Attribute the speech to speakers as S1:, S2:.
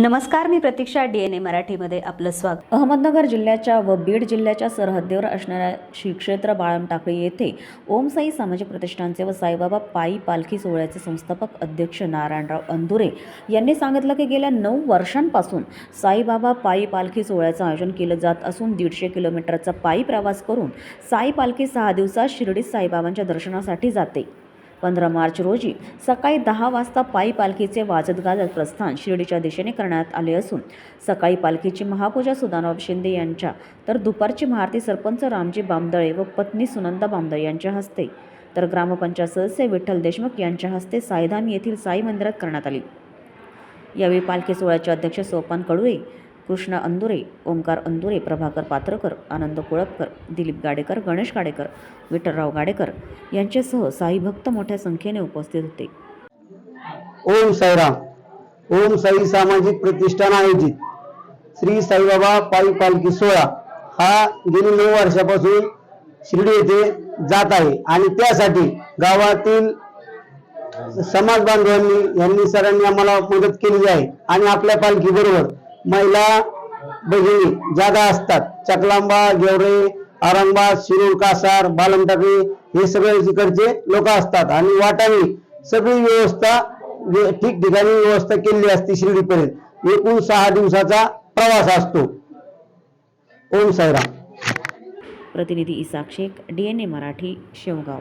S1: नमस्कार मी प्रतीक्षा D N A मराठीमध्ये आपलं स्वागत.
S2: अहमदनगर जिल्ह्याच्या व बीड जिल्ह्याच्या सरहद्दीवर असणाऱ्या श्री क्षेत्र बाळम टाकळी येथे ओम साई सामाजिक प्रतिष्ठानचे व साईबाबा पायी पालखी सोहळ्याचे संस्थापक अध्यक्ष नारायणराव अंदुरे यांनी सांगितलं की गेल्या नऊ वर्षांपासून साईबाबा पायी पालखी सोहळ्याचं आयोजन केलं जात असून दीडशे किलोमीटरचा पायी प्रवास करून साई पालखी सहा दिवसात शिर्डीत साईबाबांच्या दर्शनासाठी जाते. पंधरा मार्च रोजी सकाळी दहा वाजता पायी पालखीचे वाजत गाजत प्रस्थान शिर्डीच्या दिशेने करण्यात आले असून सकाळी पालखीची महापूजा सुदानराव शिंदे यांच्या तर दुपारची महारती सरपंच रामजी बामदळे व पत्नी सुनंदा बामदळे यांच्या हस्ते. तर ग्रामपंचायत सदस्य विठ्ठल देशमुख यांच्या हस्ते साईधाम येथील साई मंदिरात करण्यात आली. यावेळी पालखी सोहळ्याचे अध्यक्ष सोपान कडुळे कृष्णा अंदुरे ओंकार अंदुरे प्रभाकर पात्रकर आनंद कोळपकर दिलीप गाडेकर गणेश गाडेकर विठ्ठलराव गाडेकर यांच्यासह साई भक्त मोठ्या संख्येने उपस्थित होते.
S3: ओम साईराम ओम साई सामाजिक प्रतिष्ठान आयोजित. श्री साईबाबा पायी पालखी सोहळा हा गेली नऊ वर्षापासून शिर्डी येथे जात आहे आणि त्यासाठी गावातील समाज बांधवांनी यांनी सरांनी आम्हाला मदत केलेली आहे आणि आपल्या पालखी बरोबर महिला भगिनी जागा असतात. चकलांबा गेवरे औरंगाबाद शिरूर कासार बालमटाकळी हे सगळे तिकडचे लोक असतात. आणि वाटावी सगळी व्यवस्था वे- ठिकठिकाणी व्यवस्था केलेली असते शिर्डीपर्यंत. एकूण सहा दिवसाचा प्रवास असतो. ओम साईराम.
S2: प्रतिनिधी इसाक शेख एन ए मराठी शेवगाव.